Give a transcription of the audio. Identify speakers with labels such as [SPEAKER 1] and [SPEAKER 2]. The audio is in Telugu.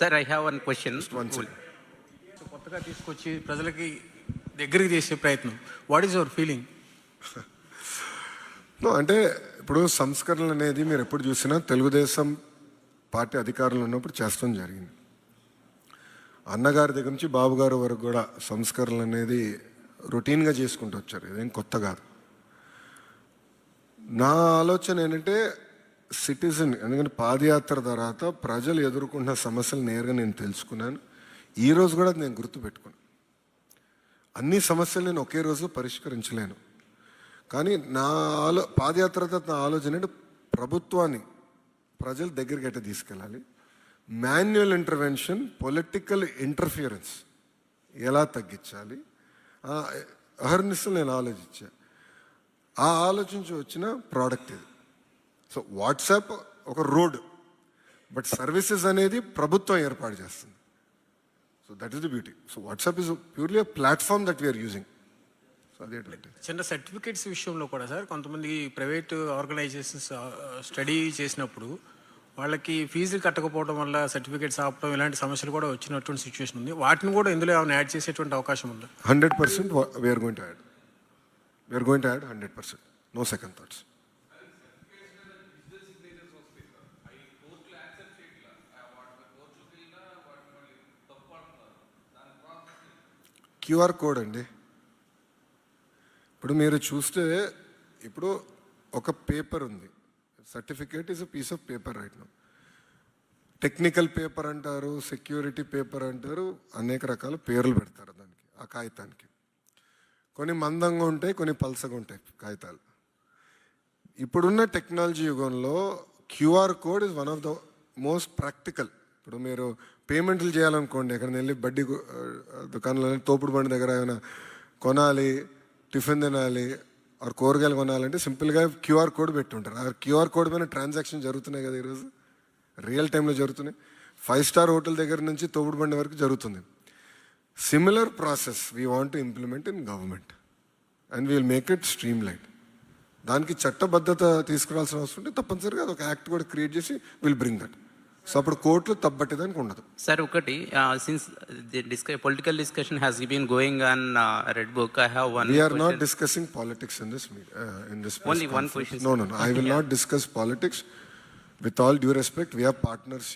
[SPEAKER 1] Sir, I have one question.
[SPEAKER 2] one second.
[SPEAKER 3] So కొత్తగా తీసుకొచ్చి ప్రజలకి దగ్గరికి చేసే ప్రయత్నం. వాట్ ఈస్ యువర్ ఫీలింగ్
[SPEAKER 2] అంటే ఇప్పుడు సంస్కరణలు అనేది మీరు ఎప్పుడు చూసినా తెలుగుదేశం పార్టీ అధికారంలో ఉన్నప్పుడు చేస్తాం జరిగింది. అన్నగారి దగ్గర నుంచి బాబు గారి వరకు కూడా సంస్కరణలు అనేది రొటీన్గా చేసుకుంటూ వచ్చారు. ఇదేం కొత్త కాదు. నా ఆలోచన ఏంటంటే సిటిజన్ ఎందుకంటే పాదయాత్ర తర్వాత ప్రజలు ఎదుర్కొంటున్న సమస్యలు నేరుగా నేను తెలుసుకున్నాను. ఈ రోజు కూడా నేను గుర్తుపెట్టుకున్నాను. అన్ని సమస్యలు నేను ఒకే రోజు పరిష్కరించలేను. కానీ నా ఆలో పాదయాత్ర తర్వాత నా ఆలోచన ఏంటంటే ప్రభుత్వాన్ని ప్రజల దగ్గరికి ఎట్లా తీసుకెళ్ళాలి. మాన్యువల్ ఇంటర్వెన్షన్ పొలిటికల్ ఇంటర్ఫియరెన్స్ ఎలా తగ్గించాలి? ఆ అహర్నిశలు నేను ఆలోచించా. ఆ ఆలోచించి వచ్చిన ప్రోడక్ట్ ఇది. సో వాట్సాప్ ఒక రోడ్ బట్ సర్వీసెస్ అనేది ప్రభుత్వం ఏర్పాటు చేస్తుంది. So that is the beauty. So WhatsApp is purely platform that we're using.
[SPEAKER 3] చిన్న సర్టిఫికేట్స్ విషయంలో కూడా సార్ కొంతమంది ప్రైవేట్ ఆర్గనైజేషన్స్ స్టడీ చేసినప్పుడు వాళ్ళకి ఫీజులు కట్టకపోవడం వల్ల సర్టిఫికేట్స్ ఆపడం ఇలాంటి సమస్యలు కూడా వచ్చినటువంటి సిచ్యువేషన్ ఉంది. వాటిని కూడా ఇందులో ఏమైనా యాడ్ చేసేటువంటి అవకాశం ఉందా?
[SPEAKER 2] Hundred percent we're going to add we're going to add hundred percent. No second thoughts QR code అండి. ఇప్పుడు మీరు చూస్తే ఇప్పుడు ఒక పేపర్ ఉంది. Certificate is a piece of paper right no technical paper అంటారు సెక్యూరిటీ పేపర్ అంటారు అనేక రకాల పేర్లు పెడతారు దానికి ఆ కాగితానికి. కొన్ని మందంగా ఉంటాయి కొన్ని పల్సగా ఉంటాయి కాగితాలు. ఇప్పుడున్న టెక్నాలజీ యుగంలో QR code is one of the most practical ఇప్పుడు మీరు పేమెంట్లు చేయాలనుకోండి ఎక్కడ వెళ్ళి బడ్డీ దుకాణంలో తోపుడు బండి దగ్గర ఏమైనా కొనాలి టిఫిన్ తినాలి ఆర్ కూరగాయలు కొనాలంటే సింపుల్గా క్యూఆర్ కోడ్ పెట్టుంటారు. ఆ క్యూఆర్ కోడ్ పైన ట్రాన్సాక్షన్ జరుగుతున్నాయి కదా ఈరోజు? రియల్ టైంలో జరుగుతున్నాయి. ఫైవ్ స్టార్ హోటల్ దగ్గర నుంచి తోపుడు బండి వరకు జరుగుతుంది. Similar process we want to implement in government and we'll make it stream light దానికి చట్టబద్ధత తీసుకురావాల్సిన అవసరం ఉంటే తప్పనిసరిగా అది ఒక యాక్ట్ కూడా క్రియేట్ చేసి will bring that సో అప్పుడు కోర్టులు తప్పట్టేదానికి ఉండదు
[SPEAKER 1] Sir, ఒకటి uh, since the discuss, political discussion has been going on uh, Red Book, I have one
[SPEAKER 2] We are not
[SPEAKER 1] question.
[SPEAKER 2] discussing politics in this meet, uh, in this. press
[SPEAKER 1] Only one
[SPEAKER 2] conference.
[SPEAKER 1] question,
[SPEAKER 2] No,
[SPEAKER 1] sir.
[SPEAKER 2] no, no. I will
[SPEAKER 1] Yeah.
[SPEAKER 2] not discuss politics. With all due respect, we have partners